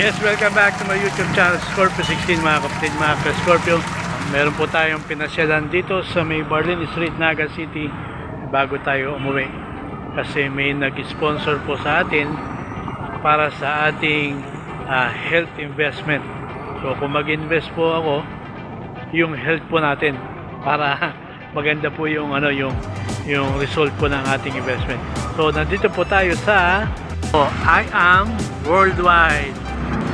Yes, welcome back to my YouTube channel, Scorpio 16 mga kapatid, mga ka-Scorpio. Meron po tayong pinasyalan dito sa may Barlin Street, Naga City bago tayo umuwi. Kasi may nag-sponsor po sa atin para sa ating ah, health investment. So kung mag-invest po ako, yung health po natin para maganda po yung ano yung yung result po ng ating investment. So nandito po tayo sa oh, I am worldwide.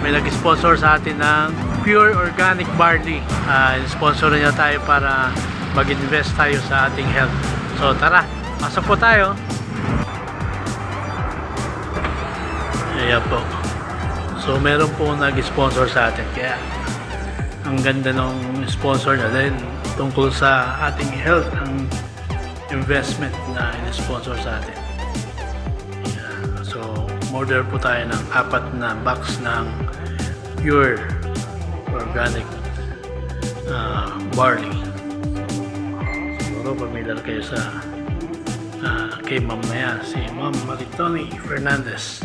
May nag-sponsor sa atin ng Pure Organic Barley. Uh, sponsor niya tayo para mag-invest tayo sa ating health. So tara, pasok po tayo. Ayan po. So meron po nag-sponsor sa atin. Kaya ang ganda ng sponsor niya dahil tungkol sa ating health ang investment na in-sponsor sa atin. Yan. So, order po tayo ng apat na box ng pure organic ah, barley. Siguro pamilyar kayo sa ah, kay ma'am na yan, si Ma'am Maritoni Fernandez.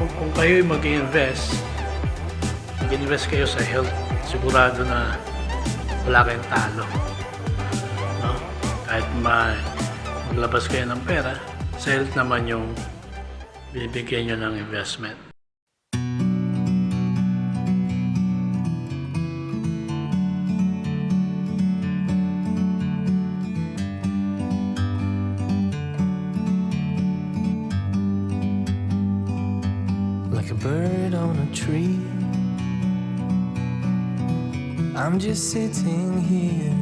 Kung, kung kayo mag-invest, mag-invest kayo sa health, sigurado na wala kayong talo. No? Kahit ma maglabas kayo ng pera, sa health naman yung bibigyan nyo ng investment. like a bird on a tree. I'm just sitting here.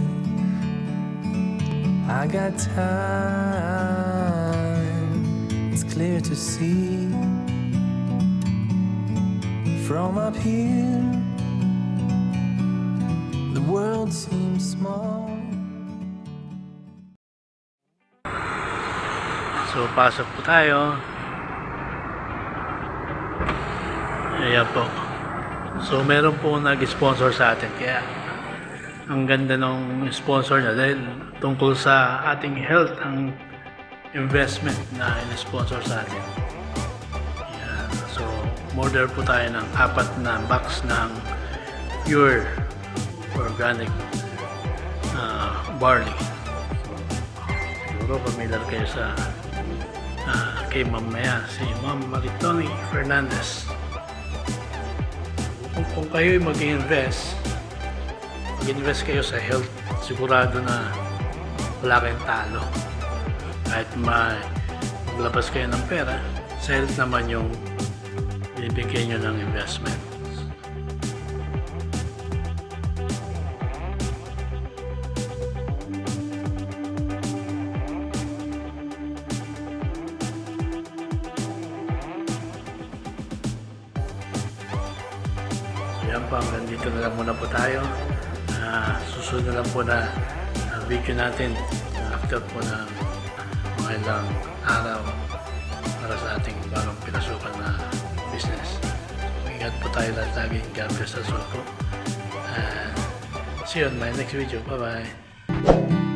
I got time, clear to see. From up here, the world seems small. So, pasok po tayo. Ayan po. So, meron po nag-sponsor sa atin. Kaya, ang ganda ng sponsor niya dahil tungkol sa ating health ang investment na in-sponsor sa atin. Ayan. So, order po tayo ng apat na box ng pure organic ah, barley. Siguro pamilyar kayo sa ah, kay ma'am na yan, si Ma'am Maritoni Fernandez. Kung, kung kayo mag-invest, mag-invest kayo sa health, sigurado na wala kayong talo. Kahit ma maglabas kayo ng pera, sa health naman yung bibigyan nyo ng investment. So yan po, hanggang dito na lang muna po tayo. Ah, susunod na lang po na ah, video natin after po ng mga ilang araw para sa ating bagong pinasukan na business. So, ingat po tayo lahat lagi. God bless us all po. And see you on my next video. Bye-bye.